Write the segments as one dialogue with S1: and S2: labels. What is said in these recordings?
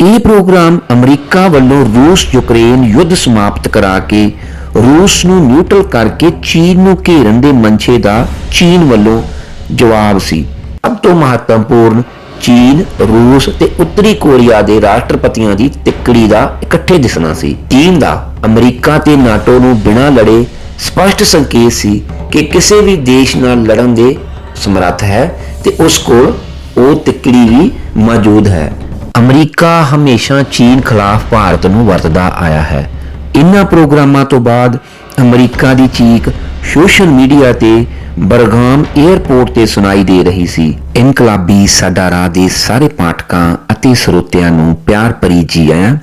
S1: ਇਹ programme America ਵੱਲੋਂ ਰੂਸ ਯੂਕਰੇਨ ਯੁੱਧ ਸਮਾਪਤ ਕਰਾ ਕੇ ਰੂਸ ਨੂੰ ਨਿਊਟਰਲ ਕਰਕੇ ਚੀਨ ਨੂੰ ਘੇਰਨ ਦੇ ਮਨਸ਼ੇ ਦਾ ਚੀਨ ਵੱਲੋਂ ਜਵਾਬ ਸੀ। ਸਭ ਤੋਂ ਮਹੱਤਵਪੂਰਨ ਚੀਨ, ਰੂਸ ਤੇ ਉੱਤਰੀ ਕੋਰੀਆ ਦੇ ਰਾਸ਼ਟਰਪਤੀਆਂ ਦੀ ਤਿੱਕੜੀ ਦਾ ਇਕੱਠੇ ਦਿਸਣਾ ਸੀ। ਚੀਨ ਦਾ ਅਮਰੀਕਾ ਤੇ ਨਾਟੋ ਨੂੰ ਬਿਨਾਂ ਲੜੇ ਸਪਸ਼ਟ ਸੰਕੇਤ ਸੀ ਕਿ ਕਿਸੇ ਵੀ ਦੇਸ਼ ਨਾਲ ਲੜਨ ਦੇ ਸਮਰੱਥ ਹੈ ਤੇ ਉਸ ਕੋਲ ਉਹ ਤਿੱਕੜੀ ਵੀ ਮੌਜੂਦ ਹੈ। ਅਮਰੀਕਾ ਹਮੇਸ਼ਾ ਚੀਨ ਖਿਲਾਫ ਭਾਰਤ ਨੂੰ ਵਰਤਦਾ ਆਇਆ ਹੈ। ਇਨ੍ਹਾਂ ਪ੍ਰੋਗਰਾਮਾਂ ਤੋਂ ਬਾਅਦ ਅਮਰੀਕਾ ਦੀ ਚੀਕ ਸੋਸ਼ਲ ਮੀਡੀਆ ਤੇ ਬਰਗਾਮ 에ਅਰਪੋਰਟ ਤੇ ਸੁਣਾਈ ਦੇ ਰਹੀ ਸੀ। ਇਨਕਲਾਬੀ ਸਾਡਾ ਰਾਹ ਦੇ ਸਾਰੇ ਪਾਠਕਾਂ ਅਤੇ ਸਰੋਤਿਆਂ ਨੂੰ ਪਿਆਰ ਭਰੀ ਜੀ ਆਇਆਂ।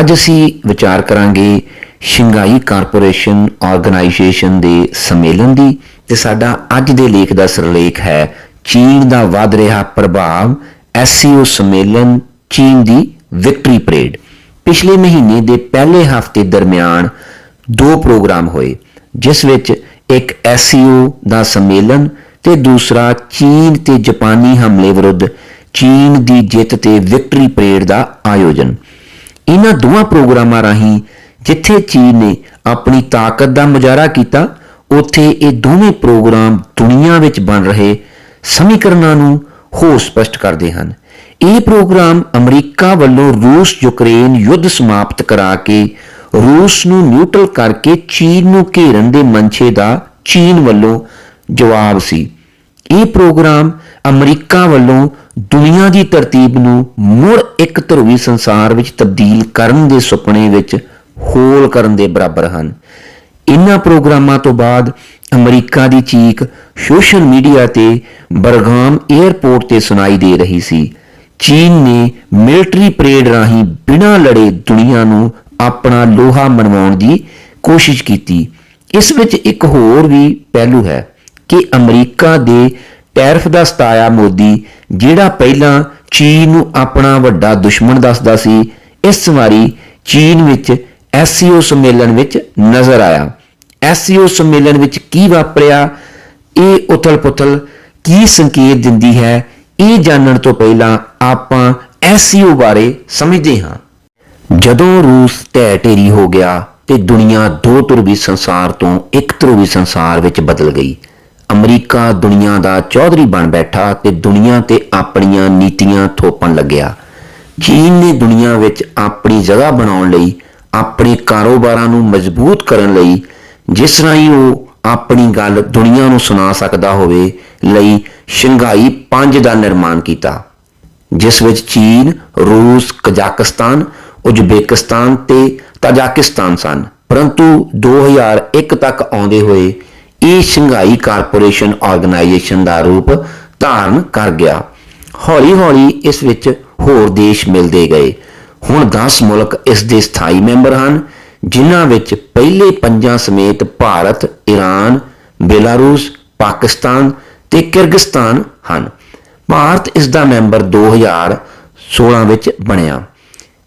S1: ਅੱਜ ਅਸੀਂ ਵਿਚਾਰ ਕਰਾਂਗੇ ਸ਼ੰਘਾਈ ਕਾਰਪੋਰੇਸ਼ਨ ਆਰਗੇਨਾਈਜੇਸ਼ਨ ਦੇ ਸੰਮੇਲਨ ਦੀ ਤੇ ਸਾਡਾ ਅੱਜ ਦੇ ਲੇਖ ਦਾ ਸਰਲੇਖ ਹੈ, ਚੀਨ ਦਾ ਵੱਧ ਰਿਹਾ ਪ੍ਰਭਾਵ ਐਸਸੀਓ ਸੰਮੇਲਨ ਚੀਨ ਦੀ ਵਿਕਟਰੀ ਪਰੇਡ ਪਿਛਲੇ ਮਹੀਨੇ ਦੇ ਪਹਿਲੇ ਹਫ਼ਤੇ ਦਰਮਿਆਨ ਦੋ ਪ੍ਰੋਗਰਾਮ ਹੋਏ, ਜਿਸ ਵਿੱਚ ਇੱਕ ਐਸਸੀਓ ਦਾ ਸੰਮੇਲਨ ਤੇ ਦੂਸਰਾ ਚੀਨ ਤੇ ਜਾਪਾਨੀ ਹਮਲੇ ਵਿਰੁੱਧ ਚੀਨ ਦੀ ਜਿੱਤ ਤੇ ਵਿਕਟਰੀ ਪਰੇਡ ਦਾ ਆਯੋਜਨ। ਇਹਨਾਂ ਦੋਵਾਂ ਪ੍ਰੋਗਰਾਮਾਂ ਰਾਹੀਂ ਜਿੱਥੇ ਚੀਨ ਨੇ ਆਪਣੀ ਤਾਕਤ ਦਾ ਮੁਜ਼ਾਹਰਾ ਕੀਤਾ, ਉੱਥੇ ਇਹ ਦੋਵੇਂ ਪ੍ਰੋਗਰਾਮ ਦੁਨੀਆ ਵਿੱਚ ਬਣ ਰਹੇ ਸਮੀਕਰਨਾਂ ਨੂੰ ਹੋਰ ਸਪਸ਼ਟ ਕਰਦੇ ਹਨ। ਇਹ ਪ੍ਰੋਗਰਾਮ ਅਮਰੀਕਾ ਵੱਲੋਂ ਰੂਸ ਯੂਕਰੇਨ ਯੁੱਧ ਸਮਾਪਤ ਕਰਾ ਕੇ ਰੂਸ ਨੂੰ ਨਿਊਟਰਲ ਕਰਕੇ ਚੀਨ ਨੂੰ ਘੇਰਨ ਦੇ ਮਨਸ਼ੇ ਦਾ ਚੀਨ ਵੱਲੋਂ ਜਵਾਬ ਸੀ। ਇਹ ਪ੍ਰੋਗਰਾਮ ਅਮਰੀਕਾ ਵੱਲੋਂ ਦੁਨੀਆ ਦੀ ਤਰਤੀਬ ਨੂੰ ਮੁੜ ਇੱਕ ਧਰੂਵੀ ਸੰਸਾਰ ਵਿੱਚ ਤਬਦੀਲ ਕਰਨ ਦੇ ਸੁਪਨੇ ਵਿੱਚ ਹੋਲ ਕਰਨ ਦੇ ਬਰਾਬਰ ਹਨ। ਇਨ੍ਹਾਂ ਪ੍ਰੋਗਰਾਮਾਂ ਤੋਂ ਬਾਅਦ ਅਮਰੀਕਾ ਦੀ ਚੀਕ ਸੋਸ਼ਲ ਮੀਡੀਆ ਤੇ ਬਰਗਾਮ 에ਅਰਪੋਰਟ ਤੇ ਸੁਣਾਈ ਦੇ ਰਹੀ ਸੀ। ਚੀਨ ਨੇ ਮਿਲਟਰੀ ਪਰੇਡ ਰਾਹੀਂ ਬਿਨਾਂ ਲੜੇ ਦੁਨੀਆ ਨੂੰ ਆਪਣਾ ਲੋਹਾ ਮਨਵਾਉਣ ਦੀ ਕੋਸ਼ਿਸ਼ ਕੀਤੀ। ਇਸ ਵਿੱਚ ਇੱਕ ਹੋਰ ਵੀ ਪਹਿਲੂ ਹੈ ਕਿ ਅਮਰੀਕਾ ਦੇ ਟੈਰਫ ਦਾ ਸਤਾਇਆ ਮੋਦੀ, ਜਿਹੜਾ ਪਹਿਲਾਂ ਚੀਨ ਨੂੰ ਆਪਣਾ ਵੱਡਾ ਦੁਸ਼ਮਣ ਦੱਸਦਾ ਸੀ, ਇਸ ਵਾਰੀ ਚੀਨ ਵਿੱਚ ਐਸਸੀਓ ਸੰਮੇਲਨ ਵਿੱਚ ਨਜ਼ਰ ਆਇਆ। ਐਸਸੀਓ ਸੰਮੇਲਨ ਵਿੱਚ ਕੀ ਵਾਪਰਿਆ, ਇਹ ਉਥਲ-ਪੁਥਲ ਕੀ ਸੰਕੇਤ ਦਿੰਦੀ ਹੈ ਇਹ ਜਾਣਨ ਤੋਂ ਪਹਿਲਾਂ ਆਪਾਂ ਐਸਸੀਓ ਬਾਰੇ ਸਮਝਦੇ ਹਾਂ। ਜਦੋਂ ਰੂਸ ਢਹਿ ਢੇਰੀ ਹੋ ਗਿਆ ਤੇ ਦੁਨੀਆ ਦੋ ਧਰੁਵੀ ਸੰਸਾਰ ਤੋਂ ਇੱਕ ਧਰੁਵੀ ਸੰਸਾਰ ਵਿੱਚ ਬਦਲ ਗਈ। ਅਮਰੀਕਾ ਦੁਨੀਆ ਦਾ ਚੌਧਰੀ ਬਣ ਬੈਠਾ ਤੇ ਦੁਨੀਆ ਤੇ ਆਪਣੀਆਂ ਨੀਤੀਆਂ ਥੋਪਣ ਲੱਗਿਆ। ਚੀਨ ਨੇ ਦੁਨੀਆ ਵਿੱਚ ਆਪਣੀ ਜਗ੍ਹਾ ਬਣਾਉਣ ਲਈ, ਆਪਣੇ ਕਾਰੋਬਾਰਾਂ ਨੂੰ ਮਜ਼ਬੂਤ ਕਰਨ ਲਈ, ਜਿਸ ਰਾਹੀਂ ਉਹ ਆਪਣੀ ਗੱਲ ਦੁਨੀਆ ਨੂੰ ਸੁਣਾ ਸਕਦਾ ਹੋਵੇ ਲਈ ਸ਼ੰਘਾਈ 5 ਦਾ ਨਿਰਮਾਣ ਕੀਤਾ ਜਿਸ ਵਿੱਚ ਚੀਨ, ਰੂਸ, ਕਜ਼ਾਕਿਸਤਾਨ, ਉਜ਼ਬੇਕਿਸਤਾਨ ਤੇ ਤਾਜਿਕਿਸਤਾਨ ਸਨ। ਪਰੰਤੂ 2001 ਤੱਕ ਆਉਂਦੇ ਹੋਏ ਇਹ ਸ਼ੰਘਾਈ ਕਾਰਪੋਰੇਸ਼ਨ ਆਰਗੇਨਾਈਜੇਸ਼ਨ ਦਾ ਰੂਪ ਧਾਰਨ ਕਰ ਗਿਆ। ਹੌਲੀ-ਹੌਲੀ ਇਸ ਵਿੱਚ ਹੋਰ ਦੇਸ਼ ਮਿਲਦੇ ਗਏ। ਹੁਣ 10 ਮੁਲਕ ਇਸ ਦੇ ਸਥਾਈ ਮੈਂਬਰ ਹਨ। ਜਿਨ੍ਹਾਂ ਵਿੱਚ ਪਹਿਲੇ ਪੰਜਾਂ ਸਮੇਤ ਭਾਰਤ, ਈਰਾਨ, ਬੇਲਾਰੂਸ, ਪਾਕਿਸਤਾਨ ਤੇ ਕਿਰਗਿਸਤਾਨ ਹਨ। ਭਾਰਤ ਇਸ ਦਾ ਮੈਂਬਰ 2016 ਵਿੱਚ ਬਣਿਆ।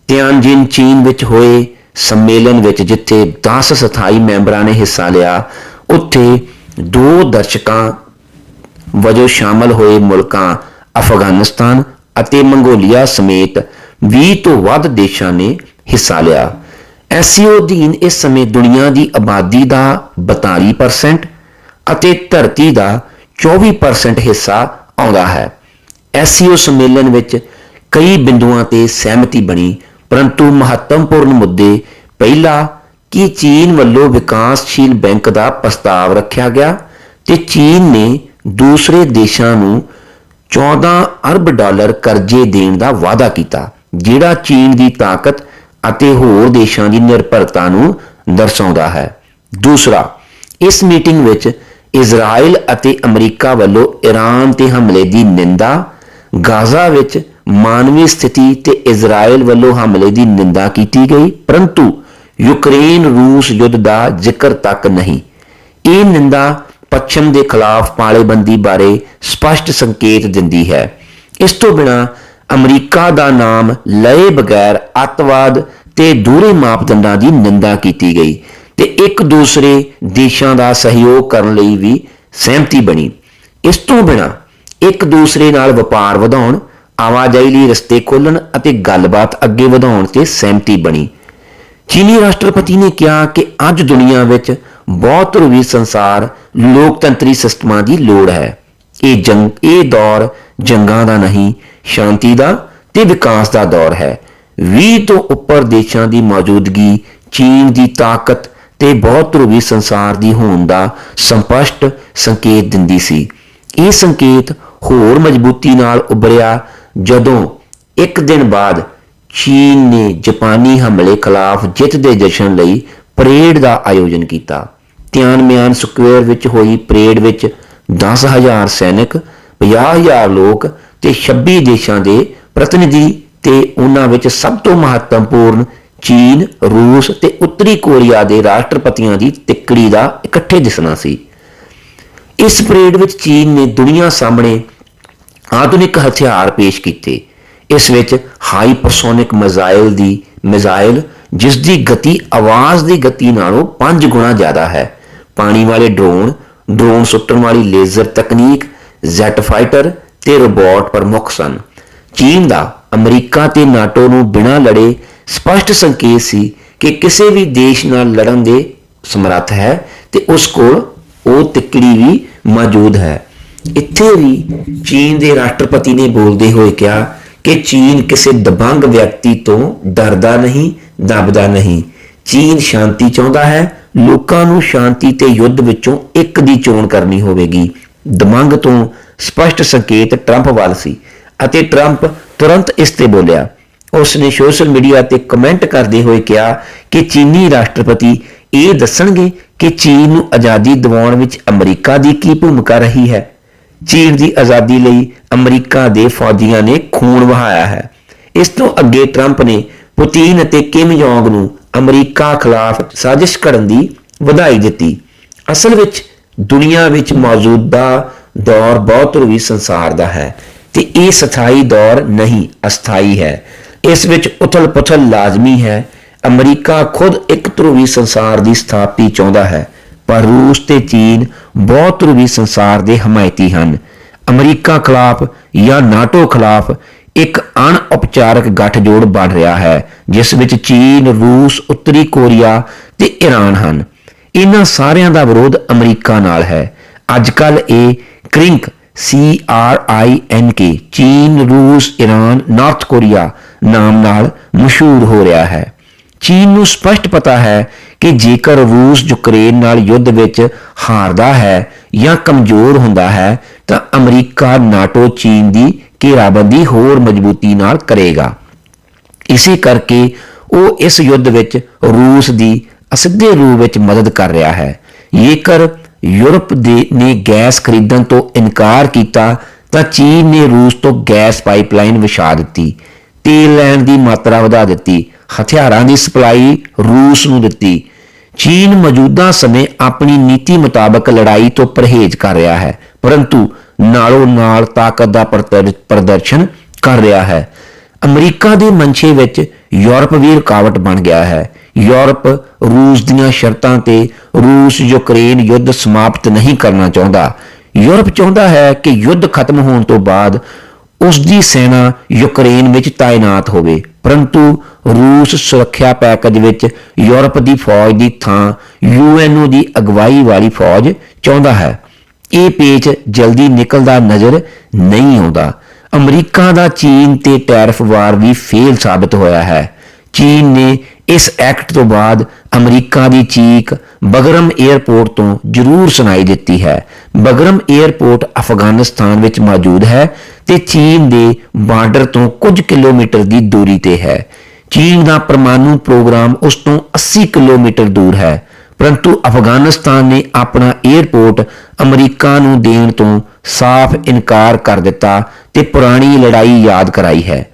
S1: ਤਿਆਨਜਿਨ ਚੀਨ ਵਿੱਚ ਹੋਏ ਸੰਮੇਲਨ ਵਿੱਚ ਜਿੱਥੇ 10 ਸਥਾਈ ਮੈਂਬਰਾਂ ਨੇ ਹਿੱਸਾ ਲਿਆ ਉੱਥੇ ਦੋ ਦਰਸ਼ਕਾਂ ਵਜੋਂ ਸ਼ਾਮਲ ਹੋਏ ਮੁਲਕਾਂ ਅਫਗਾਨਿਸਤਾਨ ਅਤੇ ਮੰਗੋਲੀਆ ਸਮੇਤ 20 ਤੋਂ ਵੱਧ ਦੇਸ਼ਾਂ ਨੇ ਹਿੱਸਾ ਲਿਆ। ਐਸਸੀਓ ਅਧੀਨ ਇਸ ਸਮੇਂ ਦੁਨੀਆ ਦੀ ਆਬਾਦੀ ਦਾ 42% ਅਤੇ ਧਰਤੀ ਦਾ 24% ਹਿੱਸਾ ਆਉਂਦਾ ਹੈ। ਐਸਸੀਓ ਸੰਮੇਲਨ ਵਿੱਚ ਕਈ ਬਿੰਦੂਆਂ ਤੇ ਸਹਿਮਤੀ ਬਣੀ, ਪਰੰਤੂ ਮਹੱਤਵਪੂਰਨ ਮੁੱਦੇ ਪਹਿਲਾ, ਕਿ ਚੀਨ ਵੱਲੋਂ ਵਿਕਾਸਸ਼ੀਲ ਬੈਂਕ ਦਾ ਪ੍ਰਸਤਾਵ ਰੱਖਿਆ ਗਿਆ ਤੇ ਚੀਨ ਨੇ ਦੂਸਰੇ ਦੇਸ਼ਾਂ ਨੂੰ 14 ਅਰਬ ਡਾਲਰ ਕਰਜ਼ੇ ਦੇਣ ਦਾ ਵਾਅਦਾ ਕੀਤਾ, ਜਿਹੜਾ ਚੀਨ ਦੀ ਤਾਕਤ ਅਤੇ ਹੋਰ ਦੇਸ਼ਾਂ ਦੀ ਨਿਰਭਰਤਾ ਨੂੰ ਦਰਸਾਉਂਦਾ ਹੈ। ਦੂਸਰਾ, ਇਸ ਮੀਟਿੰਗ ਵਿੱਚ ਇਜ਼ਰਾਈਲ ਅਤੇ ਅਮਰੀਕਾ ਵੱਲੋਂ ਈਰਾਨ ਤੇ ਹਮਲੇ ਦੀ ਨਿੰਦਾ, ਗਾਜ਼ਾ ਵਿੱਚ ਮਾਨਵੀ ਸਥਿਤੀ ਤੇ ਇਜ਼ਰਾਈਲ ਵੱਲੋਂ ਹਮਲੇ ਦੀ ਨਿੰਦਾ ਕੀਤੀ ਗਈ, ਪਰੰਤੂ ਯੂਕਰੇਨ ਰੂਸ ਯੁੱਧ ਦਾ ਜ਼ਿਕਰ ਤੱਕ ਨਹੀਂ। ਇਹ ਨਿੰਦਾ ਪੱਛਮ ਦੇ ਖਿਲਾਫ ਪਾਲੇਬੰਦੀ ਬਾਰੇ ਸਪਸ਼ਟ ਸੰਕੇਤ ਦਿੰਦੀ ਹੈ। ਇਸ ਤੋਂ ਬਿਨਾ ਅਮਰੀਕਾ ਦਾ ਨਾਮ ਲਏ ਬਗੈਰ ਅੱਤਵਾਦ ਤੇ ਦੂਰੇ ਮਾਪਦੰਡਾਂ ਦੀ ਨਿੰਦਾ ਕੀਤੀ ਗਈ ਤੇ ਇੱਕ ਦੂਸਰੇ ਦੇਸ਼ਾਂ ਦਾ ਸਹਿਯੋਗ ਕਰਨ ਲਈ ਵੀ ਸਹਿਮਤੀ ਬਣੀ। ਇਸ ਤੋਂ ਬਿਨਾ ਇੱਕ ਦੂਸਰੇ ਨਾਲ ਵਪਾਰ ਵਧਾਉਣ, ਆਵਾਜਾਈ ਲਈ ਰਸਤੇ ਖੋਲਣ ਅਤੇ ਗੱਲਬਾਤ ਅੱਗੇ ਵਧਾਉਣ ਤੇ ਸਹਿਮਤੀ ਬਣੀ। ਚੀਨੀ ਰਾਸ਼ਟਰਪਤੀ ਨੇ ਕਿਹਾ ਕਿ ਅੱਜ ਦੁਨੀਆ ਵਿੱਚ ਬਹੁਤ ਧਰੁਵੀ ਸੰਸਾਰ ਲੋਕਤੰਤਰੀ ਸਿਸਟਮਾਂ ਦੀ ਲੋੜ ਹੈ। ਇਹ ਜੰਗ, ਇਹ ਦੌਰ ਜੰਗਾਂ ਦਾ ਨਹੀਂ ਸ਼ਾਂਤੀ ਦਾ ਤੇ ਵਿਕਾਸ ਦਾ ਦੌਰ ਹੈ। 20 ਤੋਂ ਉੱਪਰ ਦੇਸ਼ਾਂ ਦੀ ਮੌਜੂਦਗੀ, ਚੀਨ ਦੀ ਤਾਕਤ ਤੇ ਬਹੁਤ ਧਰੁਵੀ ਸੰਸਾਰ ਦੀ ਹੋਣ ਦਾ ਸਪਸ਼ਟ ਸੰਕੇਤ ਦਿੰਦੀ ਸੀ। ਇਹ ਸੰਕੇਤ ਹੋਰ ਮਜ਼ਬੂਤੀ ਨਾਲ ਉੱਭਰਿਆ ਜਦੋਂ ਇੱਕ ਦਿਨ ਬਾਅਦ ਚੀਨ ਨੇ ਜਾਪਾਨੀ ਹਮਲੇ ਖਿਲਾਫ ਜਿੱਤ ਦੇ ਜਸ਼ਨ ਲਈ ਪਰੇਡ ਦਾ ਆਯੋਜਨ ਕੀਤਾ। ਤਿਆਨਮਿਆਨ ਸਕੁਅਰ ਵਿੱਚ ਹੋਈ ਪਰੇਡ ਵਿੱਚ 10000 ਸੈਨਿਕ 50000 ਲੋਕ ਤੇ 26 ਦੇਸ਼ਾਂ ਦੇ ਪ੍ਰਤੀਨਿਧੀ ਤੇ ਉਹਨਾਂ ਵਿੱਚ ਸਭ ਤੋਂ ਮਹੱਤਵਪੂਰਨ ਚੀਨ, ਰੂਸ ਤੇ ਉੱਤਰੀ ਕੋਰੀਆ ਦੇ ਰਾਸ਼ਟਰਪਤੀਆਂ ਦੀ ਤਿੱਕੜੀ ਦਾ ਇਕੱਠੇ ਦਿਸਣਾ ਸੀ। ਇਸ ਪਰੇਡ ਵਿੱਚ ਚੀਨ ਨੇ ਦੁਨੀਆ ਸਾਹਮਣੇ ਆਧੁਨਿਕ ਹਥਿਆਰ ਪੇਸ਼ ਕੀਤੇ। ਇਸ ਵਿੱਚ ਹਾਈਪਰਸੋਨਿਕ ਮਿਜ਼ਾਈਲ ਦੀ ਮਿਜ਼ਾਈਲ, ਜਿਸ ਦੀ ਗਤੀ, ਆਵਾਜ਼ ਦੀ ਗਤੀ ਨਾਲੋਂ 5 ਗੁਣਾ ਜ਼ਿਆਦਾ ਹੈ। ਪਾਣੀ ਵਾਲੇ ਡਰੋਨ ਡਰੋਨ ਸੁੱਟਣ ਵਾਲੀ ਲੇਜ਼ਰ ਤਕਨੀਕ, ਜੈਟ ਫਾਈਟਰ ਤੇ ਰੋਬੋਟ ਪ੍ਰਮੁੱਖ ਸਨ। ਚੀਨ ਦਾ, ਅਮਰੀਕਾ ਤੇ ਨਾਟੋ ਨੂੰ ਬਿਨਾਂ ਲੜੇ ਸਪਸ਼ਟ ਸੰਕੇਤ ਸੀ ਕਿ ਕਿਸੇ ਵੀ ਦੇਸ਼ ਨਾਲ ਲੜਨ ਦੇ ਸਮਰੱਥ ਹੈ ਤੇ ਉਸ ਕੋਲ ਉਹ ਤਿੱਕੜੀ ਵੀ ਮੌਜੂਦ ਹੈ। ਇੱਥੇ ਵੀ ਚੀਨ ਦੇ ਰਾਸ਼ਟਰਪਤੀ ਨੇ ਬੋਲਦੇ ਹੋਏ ਕਿਹਾ ਕਿ ਚੀਨ ਕਿਸੇ ਦਬੰਗ ਵਿਅਕਤੀ ਤੋਂ ਡਰਦਾ ਨਹੀਂ, ਦਬਦਾ ਨਹੀਂ। ਚੀਨ ਸ਼ਾਂਤੀ ਚਾਹੁੰਦਾ ਹੈ, ਲੋਕਾਂ ਨੂੰ ਸ਼ਾਂਤੀ ਤੇ ਯੁੱਧ ਵਿੱਚੋਂ ਇੱਕ ਦੀ ਚੋਣ ਕਰਨੀ ਹੋਵੇਗੀ। ਦਬੰਗ ਤੋਂ ਸਪਸ਼ਟ ਸੰਕੇਤ ਟਰੰਪ ਵੱਲ ਸੀ ਅਤੇ ਟਰੰਪ ਤੁਰੰਤ ਇਸ ਤੇ ਬੋਲਿਆ। ਉਸ ਨੇ ਸੋਸ਼ਲ ਮੀਡੀਆ ਤੇ ਕਮੈਂਟ ਕਰਦੇ ਹੋਏ ਕਿਹਾ ਕਿ ਚੀਨੀ ਰਾਸ਼ਟਰਪਤੀ ਇਹ ਦੱਸਣਗੇ ਕਿ ਚੀਨ ਨੂੰ ਆਜ਼ਾਦੀ ਦਿਵਾਉਣ ਵਿੱਚ ਅਮਰੀਕਾ ਦੀ ਕੀ ਭੂਮਿਕਾ ਰਹੀ ਹੈ। ਚੀਨ ਦੀ ਆਜ਼ਾਦੀ ਲਈ ਅਮਰੀਕਾ ਦੇ ਫੌਜੀਆਂ ਨੇ ਖੂਨ ਵਹਾਇਆ ਹੈ। ਇਸ ਤੋਂ ਅੱਗੇ ਟਰੰਪ ਨੇ ਪੁਤਿਨ ਅਤੇ ਕਿਮ ਜੋਂਗ ਨੂੰ ਅਮਰੀਕਾ ਖਿਲਾਫ ਸਾਜ਼ਿਸ਼ ਕਰਨ ਦੀ ਵਧਾਈ ਦਿੱਤੀ। ਅਸਲ ਵਿੱਚ ਦੁਨੀਆ ਵਿੱਚ ਮੌਜੂਦਾ ਦੌਰ ਬਹੁਤ ਰੂਵੀ ਸੰਸਾਰ ਦਾ ਹੈ ਤੇ ਇਹ ਸਥਾਈ ਦੌਰ ਨਹੀਂ, ਅਸਥਾਈ ਹੈ। ਇਸ ਵਿੱਚ ਉਥਲ-ਪੁਥਲ ਲਾਜ਼ਮੀ ਹੈ। ਅਮਰੀਕਾ ਖੁਦ ਇੱਕ ਧਰੁਵੀ ਸੰਸਾਰ ਦੀ ਸਥਾਪਤੀ ਚਾਹੁੰਦਾ ਹੈ, ਪਰ ਰੂਸ ਤੇ ਚੀਨ ਬਹੁਤ ਧਰੁਵੀ ਸੰਸਾਰ ਦੇ ਹਮਾਇਤੀ ਹਨ। ਅਮਰੀਕਾ ਖਿਲਾਫ ਜਾਂ ਨਾਟੋ ਖਿਲਾਫ ਇੱਕ ਅਣਉਪਚਾਰਕ ਗੱਠਜੋੜ ਬਣ ਰਿਹਾ ਹੈ, ਜਿਸ ਵਿੱਚ ਚੀਨ, ਰੂਸ, ਉੱਤਰੀ ਕੋਰੀਆ ਤੇ ਈਰਾਨ ਹਨ। ਇਹਨਾਂ ਸਾਰਿਆਂ ਦਾ ਵਿਰੋਧ ਅਮਰੀਕਾ ਨਾਲ ਹੈ। ਅੱਜ ਕੱਲ ਇਹ ਕ੍ਰਿੰਕ ਸੀ ਆਰ ਆਈ ਐਨ ਕੇ ਚੀਨ ਰੂਸ ਈਰਾਨ ਨਾਰਥ ਕੋਰੀਆ ਨਾਮ ਨਾਲ ਮਸ਼ਹੂਰ ਹੋ ਰਿਹਾ ਹੈ। ਚੀਨ ਨੂੰ ਸਪਸ਼ਟ ਪਤਾ ਹੈ ਕਿ ਜੇਕਰ ਰੂਸ ਯੂਕਰੇਨ ਨਾਲ ਯੁੱਧ ਵਿੱਚ ਹਾਰਦਾ ਹੈ ਜਾਂ ਕਮਜ਼ੋਰ ਹੁੰਦਾ ਹੈ, ਤਾਂ ਅਮਰੀਕਾ, ਨਾਟੋ, ਚੀਨ ਦੀ ਘੇਰਾਬੰਦੀ ਹੋਰ ਮਜ਼ਬੂਤੀ ਨਾਲ ਕਰੇਗਾ। ਇਸੇ ਕਰਕੇ ਉਹ ਇਸ ਯੁੱਧ ਵਿੱਚ ਰੂਸ ਦੀ ਅਸਿੱਧੇ ਰੂਪ ਵਿੱਚ ਮਦਦ ਕਰ ਰਿਹਾ ਹੈ। ਜੇਕਰ ਯੂਰਪ ਦੇ ਨੇ ਗੈਸ ਖਰੀਦਣ ਤੋਂ ਇਨਕਾਰ ਕੀਤਾ ਤਾਂ ਚੀਨ ਨੇ ਰੂਸ ਤੋਂ ਗੈਸ ਪਾਈਪਲਾਈਨ ਵਿਛਾ ਦਿੱਤੀ। ਤੇਲ ਲੈਣ ਦੀ ਮਾਤਰਾ ਵਧਾ ਦਿੱਤੀ। ਹਥਿਆਰਾਂ ਦੀ ਸਪਲਾਈ ਰੂਸ ਨੂੰ ਦਿੱਤੀ। ਚੀਨ ਮੌਜੂਦਾ ਸਮੇਂ ਆਪਣੀ ਨੀਤੀ ਮੁਤਾਬਕ ਲੜਾਈ ਤੋਂ ਪਰਹੇਜ਼ ਕਰ ਰਿਹਾ ਹੈ, ਪਰੰਤੂ ਨਾਲੋਂ ਨਾਲ ਤਾਕਤ ਦਾ ਪ੍ਰਦਰ- ਪ੍ਰਦਰਸ਼ਨ ਕਰ ਰਿਹਾ ਹੈ। ਅਮਰੀਕਾ ਦੇ ਮਨਸ਼ੇ ਵਿੱਚ ਯੂਰਪ ਵੀ ਰੁਕਾਵਟ ਬਣ ਗਿਆ ਹੈ। ਯੂਰਪ ਰੂਸ ਦੀਆਂ ਸ਼ਰਤਾਂ ਤੇ ਰੂਸ ਯੂਕਰੇਨ ਯੁੱਧ ਸਮਾਪਤ ਨਹੀਂ ਕਰਨਾ ਚਾਹੁੰਦਾ। ਯੂਰਪ ਚਾਹੁੰਦਾ ਹੈ ਕਿ ਯੁੱਧ ਖਤਮ ਹੋਣ ਤੋਂ ਬਾਅਦ ਉਸ ਦੀ ਸੈਨਾ ਯੂਕਰੇਨ ਵਿੱਚ ਤਾਇਨਾਤ ਹੋਵੇ। ਪਰੰਤੂ ਰੂਸ ਸੁਰੱਖਿਆ ਪੈਕੇਜ ਵਿੱਚ ਯੂਰਪ ਦੀ ਫੌਜ ਦੀ ਥਾਂ ਯੂਐਨਓ ਦੀ ਅਗਵਾਈ ਵਾਲੀ ਫੌਜ ਚਾਹੁੰਦਾ ਹੈ। ਇਹ ਪੇਚ ਜਲਦੀ ਨਿਕਲਦਾ ਨਜ਼ਰ ਨਹੀਂ ਆਉਂਦਾ। ਅਮਰੀਕਾ ਦਾ ਚੀਨ ਤੇ ਟੈਰਿਫ ਵਾਰ ਵੀ ਫੇਲ ਸਾਬਤ ਹੋਇਆ ਹੈ। ਚੀਨ ਨੇ ਇਸ ਐਕਟ ਤੋਂ ਬਾਅਦ ਅਮਰੀਕਾ ਦੀ ਚੀਕ ਬਗਰਮ 에ਅਰਪੋਰਟ ਤੋਂ ਜ਼ਰੂਰ ਸੁਣਾਈ ਦਿੱਤੀ ਹੈ। ਬਗਰਮ 에ਅਰਪੋਰਟ ਅਫਗਾਨਿਸਤਾਨ ਵਿੱਚ ਮੌਜੂਦ ਹੈ ਤੇ ਚੀਨ ਦੇ ਬਾਰਡਰ ਤੋਂ ਕੁਝ ਕਿਲੋਮੀਟਰ ਦੀ ਦੂਰੀ ਤੇ ਹੈ। ਚੀਨ ਦਾ ਪਰਮਾਣੂ ਪ੍ਰੋਗਰਾਮ ਉਸ ਤੋਂ 80 ਕਿਲੋਮੀਟਰ ਦੂਰ ਹੈ। ਪਰੰਤੂ ਅਫਗਾਨਿਸਤਾਨ ਨੇ ਆਪਣਾ 에ਅਰਪੋਰਟ ਅਮਰੀਕਾ ਨੂੰ ਦੇਣ ਤੋਂ ਸਾਫ਼ ਇਨਕਾਰ ਕਰ ਦਿੱਤਾ ਤੇ ਪੁਰਾਣੀ ਲੜਾਈ ਯਾਦ ਕਰਾਈ ਹੈ।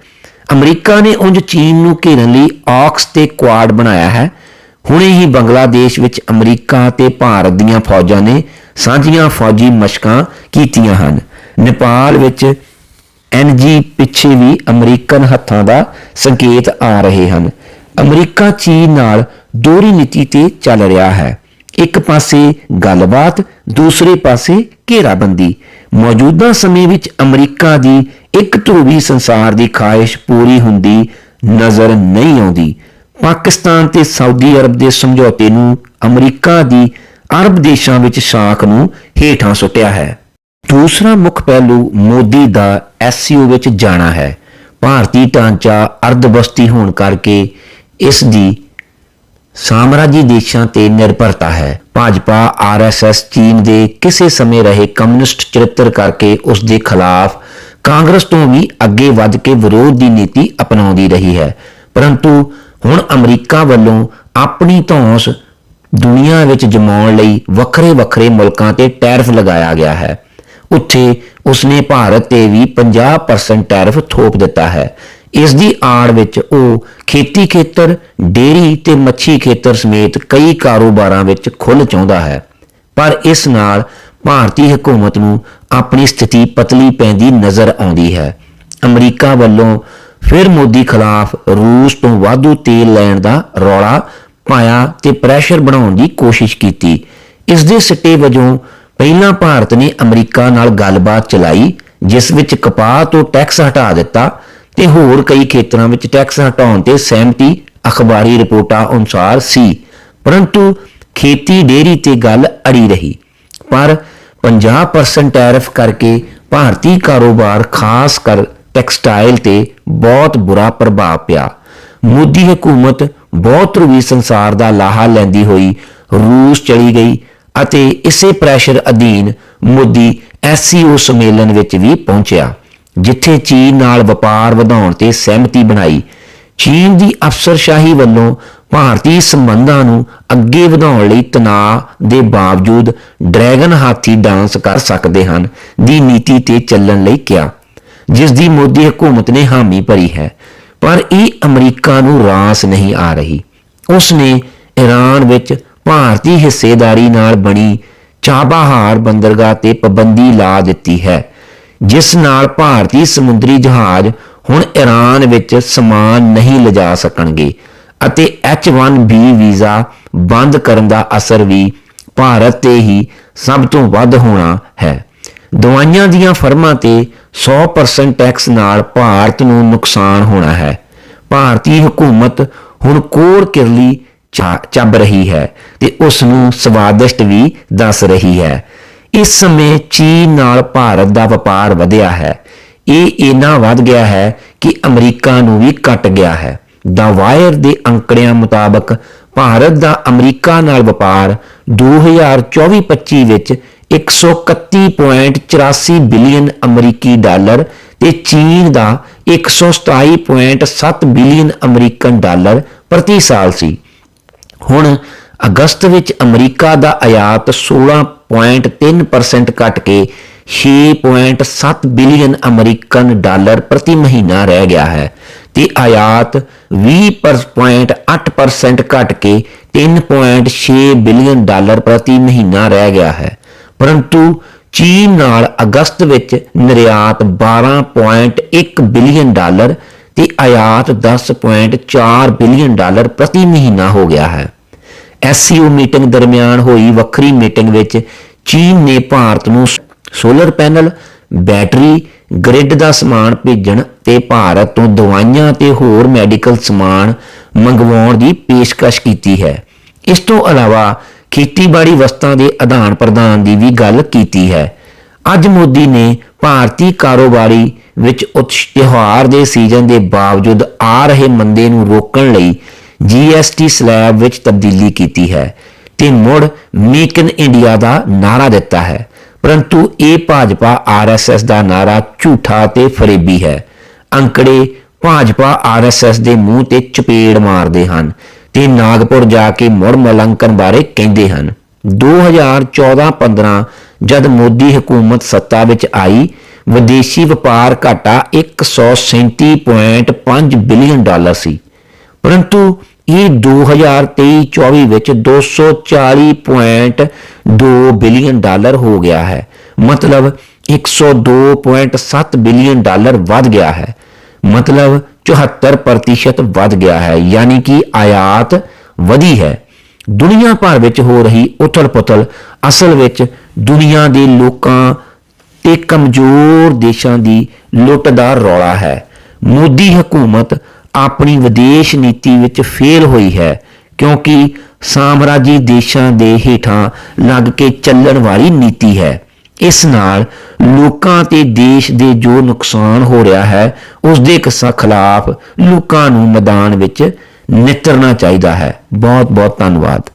S1: ਅਮਰੀਕਾ ਨੇ ਉਂਝ ਚੀਨ ਨੂੰ ਘੇਰਨ ਲਈ ਆਕਸ ਤੇ ਕੁਆਡ ਬਣਾਇਆ ਹੈ। ਹੁਣੇ ਹੀ ਬੰਗਲਾਦੇਸ਼ ਵਿੱਚ ਅਮਰੀਕਾ ਤੇ ਭਾਰਤ ਦੀਆਂ ਫੌਜਾਂ ਨੇ ਸਾਂਝੀਆਂ ਫੌਜੀ ਮਸ਼ਕਾਂ ਕੀਤੀਆਂ ਹਨ। ਨੇਪਾਲ ਵਿੱਚ ਐਨਜੀ ਪਿੱਛੇ ਵੀ ਅਮਰੀਕਨ ਹੱਥਾਂ ਦਾ ਸੰਕੇਤ ਆ ਰਹੇ ਹਨ। ਅਮਰੀਕਾ ਚੀਨ ਨਾਲ ਦੋਹਰੀ ਨੀਤੀ ਤੇ ਚੱਲ ਰਿਹਾ ਹੈ। ਇੱਕ ਪਾਸੇ ਗੱਲਬਾਤ, ਦੂਸਰੇ ਪਾਸੇ ਘੇਰਾਬੰਦੀ। ਮੌਜੂਦਾ ਸਮੇਂ ਵਿੱਚ ਅਮਰੀਕਾ ਦੀ ਇੱਕ ਧਰੂਵੀ ਸੰਸਾਰ ਦੀ ਖਾਹਿਸ਼ ਪੂਰੀ ਹੁੰਦੀ ਨਜ਼ਰ ਨਹੀਂ ਆਉਂਦੀ। ਪਾਕਿਸਤਾਨ ਤੇ ਸਾਊਦੀ ਅਰਬ ਦੇ ਸਮਝੌਤੇ ਨੂੰ ਅਮਰੀਕਾ ਦੀ ਅਰਬ ਦੇਸ਼ਾਂ ਵਿੱਚ ਸ਼ਾਖ ਨੂੰ ਹੇਠਾਂ ਸੁੱਟਿਆ ਹੈ। ਦੂਸਰਾ ਮੁੱਖ ਪਹਿਲੂ ਮੋਦੀ ਦਾ ਐਸਸੀਓ ਵਿੱਚ ਜਾਣਾ ਹੈ। ਭਾਰਤੀ ਢਾਂਚਾ ਅਰਧਬਸਤੀ ਹੋਣ ਕਰਕੇ ਇਸ ਦੀ ਸਾਮਰਾਜੀ ਦੇਸ਼ਾਂ ਤੇ ਨਿਰਭਰਤਾ ਹੈ। ਭਾਜਪਾ ਆਰਐਸਐਸ ਚੀਨ ਦੇ ਕਿਸੇ ਸਮੇਂ ਰਹੇ ਕਮਿਊਨਿਸਟ ਚਰਿੱਤਰ ਕਰਕੇ ਉਸ ਦੇ ਖਿਲਾਫ ਕਾਂਗਰਸ ਤੋਂ ਵੀ ਅੱਗੇ ਵੱਧ ਕੇ ਵਿਰੋਧ ਦੀ ਨੀਤੀ ਅਪਣਾਉਂਦੀ ਰਹੀ ਹੈ। ਪਰੰਤੂ ਹੁਣ ਅਮਰੀਕਾ ਵੱਲੋਂ ਆਪਣੀ ਧੌਂਸ ਦੁਨੀਆ ਵਿੱਚ ਜਮਾਉਣ ਲਈ ਵੱਖਰੇ ਵੱਖਰੇ ਮੁਲਕਾਂ ਤੇ ਟੈਰਿਫ ਲਗਾਇਆ ਗਿਆ ਹੈ। ਉੱਥੇ ਉਸਨੇ ਭਾਰਤ ਤੇ ਵੀ 50% ਟੈਰਿਫ ਥੋਪ ਦਿੱਤਾ ਹੈ। ਇਸ ਦੀ ਆੜ ਵਿੱਚ ਉਹ ਖੇਤੀ ਖੇਤਰ ਡੇਰੀ ਤੇ ਮੱਛੀ ਖੇਤਰ ਸਮੇਤ ਕਈ ਕਾਰੋਬਾਰਾਂ ਵਿੱਚ ਖੁੱਲ੍ਹ ਚਾਹੁੰਦਾ ਹੈ। ਪਰ ਇਸ ਨਾਲ ਭਾਰਤੀ ਹਕੂਮਤ ਨੂੰ ਆਪਣੀ ਸਥਿਤੀ ਪਤਲੀ ਪੈਂਦੀ ਨਜ਼ਰ ਆਉਂਦੀ ਹੈ। ਅਮਰੀਕਾ ਵੱਲੋਂ ਫਿਰ ਮੋਦੀ ਖਿਲਾਫ ਰੂਸ ਤੋਂ ਵਾਧੂ ਤੇਲ ਲੈਣ ਦਾ ਰੌਲਾ ਪਾਇਆ ਤੇ ਪ੍ਰੈਸ਼ਰ ਬਣਾਉਣ ਦੀ ਕੋਸ਼ਿਸ਼ ਕੀਤੀ। ਇਸ ਦੇ ਸਿੱਟੇ ਵਜੋਂ ਪਹਿਲਾਂ ਭਾਰਤ ਨੇ ਅਮਰੀਕਾ ਨਾਲ ਗੱਲਬਾਤ ਚਲਾਈ, ਜਿਸ ਵਿੱਚ ਕਪਾਹ ਤੋਂ ਟੈਕਸ ਹਟਾ ਦਿੱਤਾ ਤੇ ਹੋਰ ਕਈ ਖੇਤਰਾਂ ਵਿੱਚ ਟੈਕਸ ਹਟਾਉਣ ਤੇ ਸਹਿਮਤੀ ਅਖਬਾਰੀ ਰਿਪੋਰਟਾਂ ਅਨੁਸਾਰ ਸੀ। ਪਰੰਤੂ ਖੇਤੀ ਡੇਰੀ ਤੇ ਗੱਲ ਅੜੀ ਰਹੀ। ਪਰ 50% ਟੈਰਿਫ ਕਰਕੇ ਭਾਰਤੀ ਕਾਰੋਬਾਰ ਖਾਸ ਕਰ ਟੈਕਸਟਾਈਲ ਤੇ ਬਹੁਤ ਬੁਰਾ ਪ੍ਰਭਾਵ ਪਿਆ। ਮੋਦੀ ਹਕੂਮਤ ਬਹੁਤ ਧਰੂਵੀ ਸੰਸਾਰ ਦਾ ਲਾਹਾ ਲੈਂਦੀ ਹੋਈ ਰੂਸ ਚਲੀ ਗਈ ਅਤੇ ਇਸੇ ਪ੍ਰੈਸ਼ਰ ਅਧੀਨ ਮੋਦੀ ਐਸਸੀਓ ਸੰਮੇਲਨ ਵਿੱਚ ਵੀ ਪਹੁੰਚਿਆ। ਜਿੱਥੇ ਚੀਨ ਨਾਲ ਵਪਾਰ ਵਧਾਉਣ ਤੇ ਸਹਿਮਤੀ ਬਣਾਈ, ਚੀਨ ਦੀ ਅਫਸਰਸ਼ਾਹੀ ਵੱਲੋਂ ਭਾਰਤੀ ਸੰਬੰਧਾਂ ਨੂੰ ਅੱਗੇ ਵਧਾਉਣ ਲਈ ਤਣਾਅ ਦੇ ਬਾਵਜੂਦ ਡਰੈਗਨ ਹਾਥੀ ਡਾਂਸ ਕਰ ਸਕਦੇ ਹਨ ਦੀ ਨੀਤੀ ਤੇ ਚੱਲਣ ਲਈ ਕਿਹਾ, ਜਿਸ ਦੀ ਮੋਦੀ ਹਕੂਮਤ ਨੇ ਹਾਮੀ ਭਰੀ ਹੈ। ਪਰ ਇਹ ਅਮਰੀਕਾ ਨੂੰ ਰਾਸ ਨਹੀਂ ਆ ਰਹੀ। ਉਸ ਨੇ ਈਰਾਨ ਵਿੱਚ ਭਾਰਤੀ ਹਿੱਸੇਦਾਰੀ ਨਾਲ ਬਣੀ ਚਾਬਾਹਾਰ ਬੰਦਰਗਾਹ ਤੇ ਪਾਬੰਦੀ ਲਾ ਦਿੱਤੀ ਹੈ। ਜਿਸ ਨਾਲ ਭਾਰਤੀ ਸਮੁੰਦਰੀ ਜਹਾਜ਼ ਹੁਣ ਈਰਾਨ ਵਿੱਚ ਸਮਾਨ ਨਹੀਂ ਲਿਜਾ ਸਕਣਗੇ ਅਤੇ H1B ਵੀਜ਼ਾ ਬੰਦ ਕਰਨ ਦਾ ਅਸਰ ਵੀ ਭਾਰਤ ਤੇ ਹੀ ਸਭ ਤੋਂ ਵੱਧ ਹੋਣਾ ਹੈ। ਦਵਾਈਆਂ ਦੀਆਂ ਫਰਮਾਂ ਤੇ 100% ਟੈਕਸ ਨਾਲ ਭਾਰਤ ਨੂੰ ਨੁਕਸਾਨ ਹੋਣਾ ਹੈ। ਭਾਰਤੀ ਹਕੂਮਤ ਹੁਣ ਕੋਰ ਕਿਰਲੀ ਚਾ- ਚੱਬ ਰਹੀ ਹੈ ਤੇ ਉਸ ਨੂੰ ਸਵਾਦਿਸ਼ਟ ਵੀ ਦੱਸ ਰਹੀ ਹੈ। ਇਸ ਸਮੇਂ ਚੀਨ ਨਾਲ ਭਾਰਤ ਦਾ ਵਪਾਰ ਵਧਿਆ ਹੈ। ਇਹ ਇੰਨਾ ਵੱਧ ਗਿਆ ਹੈ ਕਿ ਅਮਰੀਕਾ ਨੂੰ ਵੀ ਕੱਟ ਗਿਆ ਹੈ। ਦਾ ਵਾਇਰ ਦੇ ਅੰਕੜਿਆਂ ਮੁਤਾਬਕ ਭਾਰਤ ਦਾ ਅਮਰੀਕਾ ਨਾਲ ਵਪਾਰ 2024-25 ਵਿੱਚ 131.84 ਬਿਲੀਅਨ ਅਮਰੀਕੀ ਡਾਲਰ ਤੇ ਚੀਨ ਦਾ 127.7 ਬਿਲੀਅਨ ਅਮਰੀਕਨ ਡਾਲਰ ਪ੍ਰਤੀ ਸਾਲ ਸੀ। ਹੁਣ ਅਗਸਤ ਵਿੱਚ ਅਮਰੀਕਾ ਦਾ ਆਯਾਤ 16.3% ਘਟ ਕੇ 6.7 ਬਿਲੀਅਨ ਅਮਰੀਕਨ ਡਾਲਰ ਪ੍ਰਤੀ ਮਹੀਨਾ ਰਹਿ ਗਿਆ ਹੈ ਤੇ ਆਯਾਤ 20.8% ਘਟ ਕੇ 3.6 ਬਿਲੀਅਨ ਡਾਲਰ ਪ੍ਰਤੀ ਮਹੀਨਾ ਰਹਿ ਗਿਆ ਹੈ। ਪਰੰਤੂ ਚੀਨ ਨਾਲ ਅਗਸਤ ਵਿੱਚ ਨਿਰਯਾਤ 12.1 ਬਿਲੀਅਨ ਡਾਲਰ ਤੇ ਆਯਾਤ 10.4 ਬਿਲੀਅਨ ਡਾਲਰ ਪ੍ਰਤੀ ਮਹੀਨਾ ਹੋ ਗਿਆ ਹੈ। ਐਸਸੀਓ ਮੀਟਿੰਗ ਦਰਮਿਆਨ ਹੋਈ ਵੱਖਰੀ ਮੀਟਿੰਗ ਵਿੱਚ ਚੀਨ ਨੇ ਭਾਰਤ ਨੂੰ ਸੋਲਰ ਪੈਨਲ, ਬੈਟਰੀ, ਗ੍ਰਿਡ ਦਾ ਸਮਾਨ ਭੇਜਣ ਤੇ ਭਾਰਤ ਤੋਂ ਦਵਾਈਆਂ ਤੇ ਹੋਰ ਮੈਡੀਕਲ ਸਮਾਨ ਮੰਗਵਾਉਣ ਦੀ ਪੇਸ਼ਕਸ਼ ਕੀਤੀ ਹੈ। ਇਸ ਤੋਂ ਇਲਾਵਾ ਖੇਤੀਬਾੜੀ ਵਸਤਾਂ ਦੇ ਆਦਾਨ ਪ੍ਰਦਾਨ ਦੀ ਵੀ ਗੱਲ ਕੀਤੀ ਹੈ। ਅੱਜ ਮੋਦੀ ਨੇ ਭਾਰਤੀ ਕਾਰੋਬਾਰੀ ਵਿੱਚ ਉਤਸ਼, ਤਿਉਹਾਰ ਦੇ ਸੀਜ਼ਨ ਦੇ ਬਾਵਜੂਦ ਆ ਰਹੇ ਮੰਦੇ ਨੂੰ ਰੋਕਣ ਲਈ ਜੀਐਸਟੀ ਸਲੈਬ ਵਿੱਚ ਤਬਦੀਲੀ ਕੀਤੀ ਹੈ ਤੇ ਮੁੜ ਮੇਕ ਇਨ ਇੰਡੀਆ ਦਾ ਨਾਰਾ ਦਿੱਤਾ ਹੈ। ਪਰੰਤੂ ਇਹ ਭਾਜਪਾ ਆਰਐਸਐਸ ਦਾ ਨਾਰਾ ਝੂਠਾ ਤੇ ਫਰੇਬੀ ਹੈ। ਅੰਕੜੇ ਭਾਜਪਾ ਆਰਐਸਐਸ ਦੇ ਮੂੰਹ ਤੇ ਚਪੇੜ ਮਾਰਦੇ ਹਨ ਤੇ ਨਾਗਪੁਰ ਜਾ ਕੇ ਮੁੜ ਮਲੰਕਨ ਬਾਰੇ ਕਹਿੰਦੇ ਹਨ। 2014-15 ਜਦ ਮੋਦੀ ਹਕੂਮਤ ਸੱਤਾ ਵਿੱਚ ਆਈ, ਵਿਦੇਸ਼ੀ ਵਪਾਰ ਘਾਟਾ 137.5 ਬਿਲੀਅਨ ਡਾਲਰ ਸੀ। ਪਰੰਤੂ ਇਹ 2023-24 ਵਿੱਚ 240.2 ਬਿਲੀਅਨ ਡਾਲਰ ਹੋ ਗਿਆ ਹੈ। ਮਤਲਬ 102.7 ਬਿਲੀਅਨ ਡਾਲਰ ਵੱਧ ਗਿਆ ਹੈ। ਮਤਲਬ 74% ਵੱਧ ਗਿਆ ਹੈ, ਯਾਨੀ ਕਿ ਆਯਾਤ ਵਧੀ ਹੈ। ਦੁਨੀਆ ਭਰ ਵਿੱਚ ਹੋ ਰਹੀ ਉਥਲ-ਪੁਥਲ ਅਸਲ ਵਿੱਚ ਦੁਨੀਆ ਦੇ ਲੋਕਾਂ ਤੇ ਕਮਜ਼ੋਰ ਦੇਸ਼ਾਂ ਦੀ ਲੁੱਟ ਦਾ ਰੌਲਾ ਹੈ। ਮੋਦੀ ਹਕੂਮਤ ਆਪਣੀ ਵਿਦੇਸ਼ ਨੀਤੀ ਵਿੱਚ ਫੇਲ ਹੋਈ ਹੈ, ਕਿਉਂਕਿ ਸਾਮਰਾਜੀ ਦੇਸ਼ਾਂ ਦੇ ਹੇਠਾਂ ਲੱਗ ਕੇ ਚੱਲਣ ਵਾਲੀ ਨੀਤੀ ਹੈ। ਇਸ ਨਾਲ ਲੋਕਾਂ ਤੇ ਦੇਸ਼ ਦੇ ਜੋ ਨੁਕਸਾਨ ਹੋ ਰਿਹਾ ਹੈ ਉਸ ਦੇ ਕਿਸਾ, ਖਿਲਾਫ ਲੋਕਾਂ ਨੂੰ ਮੈਦਾਨ ਵਿੱਚ ਨਿੱਤਰਨਾ ਚਾਹੀਦਾ ਹੈ। ਬਹੁਤ ਬਹੁਤ ਧੰਨਵਾਦ।